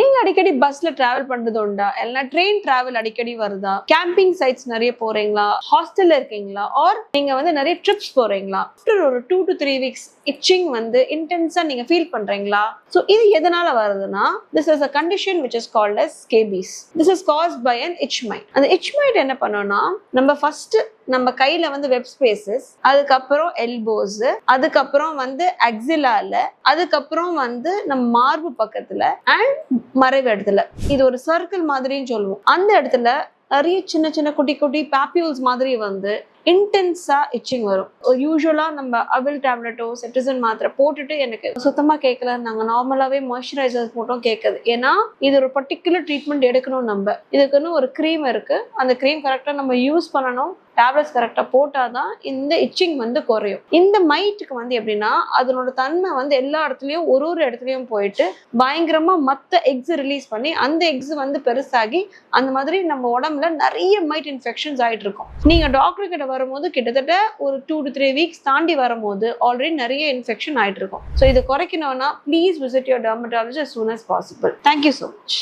me அடிக்கடி பஸ்ல travel பண்றது உண்டா? இல்லைன்னா ட்ரெயின் டிராவல் அடிக்கடி வருதா? கேம்பிங் சைட்ஸ் நிறைய போறீங்களா? ஹாஸ்டல்ல இருக்கீங்களா? ஆர் நீங்க வந்து நிறைய ட்ரிப்ஸ் போறீங்களா? ஆஃப்டர் ஒரு two to three weeks itching வந்து இன்டென்ஸா நீங்க ஃபீல் பண்றீங்களா? ஸோ இது எதனால வருதுன்னா this is a condition which is called as scabies this is caused by an itch mite அந்த இச் மைட் என்ன பண்ணோம்னா நம்ம ஃபர்ஸ்ட் நம்ம கையில வந்து வெப் ஸ்பேசஸ் அதுக்கப்புறம் எல்போஸ் அதுக்கப்புறம் வந்து அக்ஸிலால அதுக்கப்புறம் வந்து நம்ம மார்பு பக்கத்துல அண்ட் வரைவு இடத்துல இது ஒரு சர்க்கிள் மாதிரின்னு சொல்லுவோம். அந்த இடத்துல நிறைய சின்ன சின்ன குட்டி குட்டி பேப்யூல்ஸ் மாதிரி வந்து இன்டென்ஸாக இச்சிங் வரும். யூஸ்வலாக நம்ம அவில் டேப்லெட்டோ செட்டிசன் மாத்திரை போட்டுட்டு எனக்கு சுத்தமாக கேட்கல நாங்கள் நார்மலாகவே மாய்ஸ்சரைசர்ஸ் மட்டும் கேட்குது ஏன்னா இது ஒரு பர்டிகுலர் ட்ரீட்மெண்ட் எடுக்கணும் நம்ம. இதுக்குன்னு ஒரு க்ரீம் இருக்குது அந்த க்ரீம் கரெக்டாக நம்ம யூஸ் பண்ணணும். டேப்லெட்ஸ் கரெக்டாக போட்டால் தான் இந்த இச்சிங் வந்து குறையும். இந்த மைட்டுக்கு வந்து எப்படின்னா அதனோட தன்மை வந்து எல்லா இடத்துலையும் ஒரு ஒரு இடத்துலையும் போயிட்டு பயங்கரமாக மற்ற எக்ஸ் ரிலீஸ் பண்ணி அந்த எக்ஸ் வந்து பெருசாகி அந்த மாதிரி நம்ம உடம்புல நிறைய மைட் இன்ஃபெக்ஷன்ஸ் ஆகிட்டு இருக்கும். நீங்கள் டாக்டர் கிட்ட வரும்போது கிட்டத்தட்ட ஒரு டூ டு த்ரீ வீக்ஸ் தாண்டி வரும்போது ஆல்ரெடி நிறைய இன்ஃபெக்ஷன் ஆயிட்டு இருக்கும் ஸோ இது குறைக்கணும்னா please visit your dermatology as soon as possible thank you so much